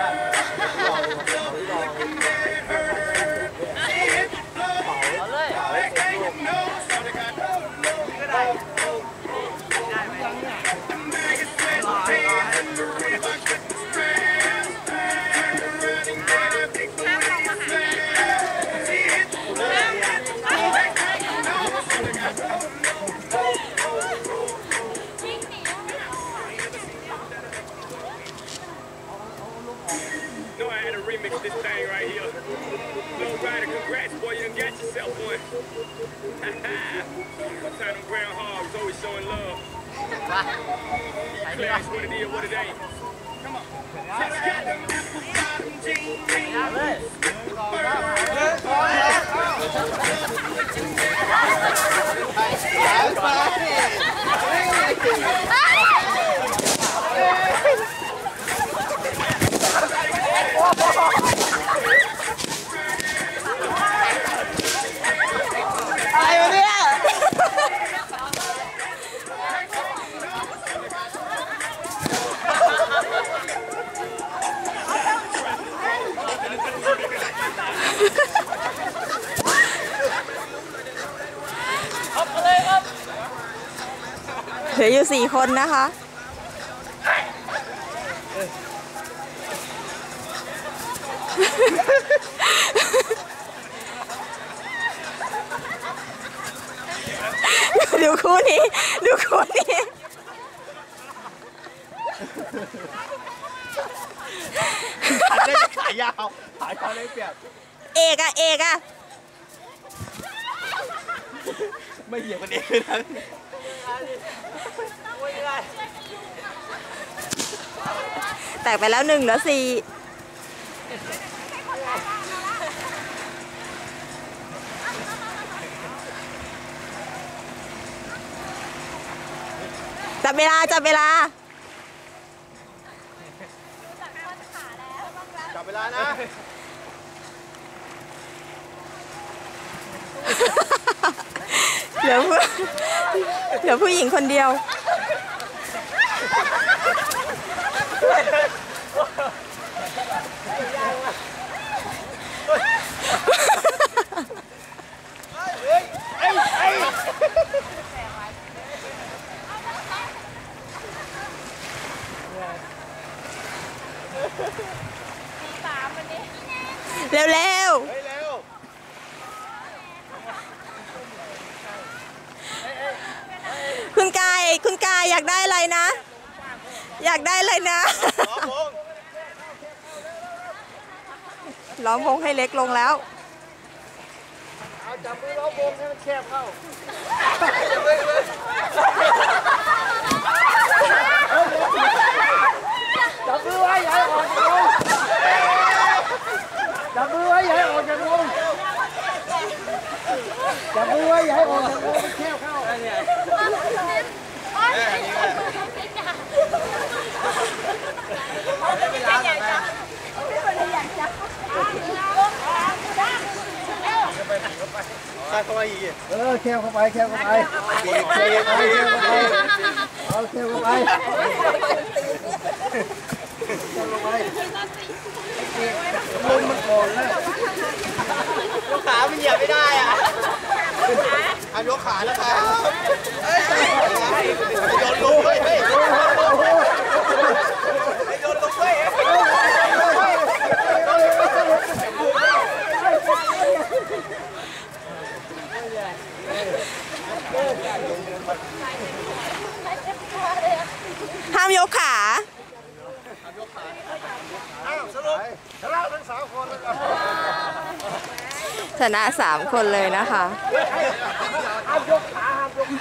Yeah. yourself one. I tell them groundhogs always showing love. Wow. Clarence, what it is, what it ain't. Come on. Let's get them apple bottom jeans. เหลืออยู่สี่คนนะคะ ดูคู่นี้ ดูคู่นี้ขันได้ขายาวขายเขาได้เปรียบเอกอะเอกอะไม่เหยียบกันเองเลยนะ แตกไปแล้วหนึ่งเหลือสี่จับเวลา จับเวลา จับเวลานะ ลือผู้เหลือผู้หญิงคนเดียว เร็วๆ คุณกายอยากได้อะไรนะ อยากได้อะไรนะ ล้อมวงให้เล็กลงแล้ว เอาจับมือล้อมวงให้มันแคบเข้าจับมือไว้ให้ออกจากวงจับมือไว้ให้ออกจากวงจับมือไว้ให้ออกจากวงมันแคบเข้า เออแคบเข้าไปแคบเข้าไปแคบเข้าไปแคบเข้าไปเอาแคบเข้าไปแคบเข้าไปลมมันก่อนแล้วยกขามันเหยียบไม่ได้อะ ยกขาแล้วครับโยนลงเลยเฮ้ยโยนลงเลยโยนลงเลยห้ามยกขาสรุปชนะทั้งสามคนเลยชนะสามคนเลยนะคะ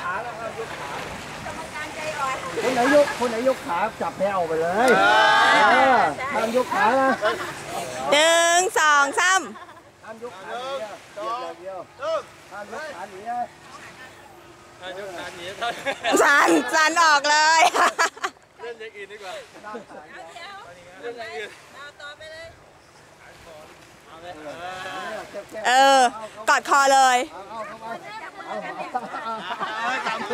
ขาห้ามยกขาแล้วห้ามยกขาคนไหนยกคนไหนยกขาจับแพ้เอาไปเลยเออห้ามยกขานะหนึ่งสองสามห้ามยกขาหนีนะเดียวห้ามยกขาหนีนะสันสันออกเลยเออกอดคอเลยตามมือเลยเอาปล่อยมือหลุด เ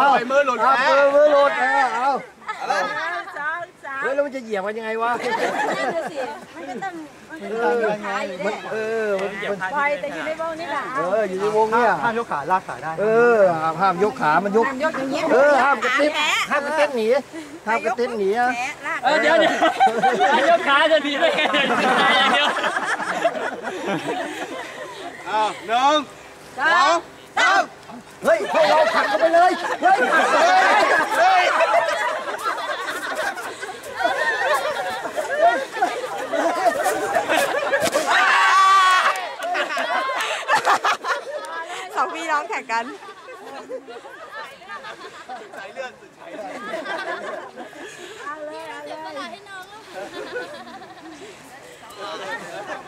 อามือหลุดเอาเอาเฮ้ยแล้วมันจะเหยียบกันยังไงวะมันก็ต้องมันก็ต้องยกขาอยู่มันเออมันมันปล่อยแต่อยู่ในวงนี่แหละเอออยู่ในวงเนี่ยห้ามยกขาลากขาได้ เออห้ามยกขา มันยกเออห้ามกระติ๊บห้ามกระติ๊บหนีห้ามกระติ๊บหนีอะเออเดี๋ยวเดี๋ยวยกขาจะดีไม่แค่เดินขาอย่างเดี๋ยวอ้าวหนึ่งสอง เฮ้ยให้เราผักกันไปเลย เฮ้ยผักเฮ้ยเฮ้ยสองพี่น้องแข่งกันสายเลือดสายเลือดเอาเลยเอาเลยให้น้องแล้ว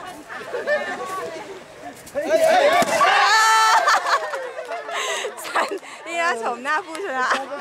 ขายาว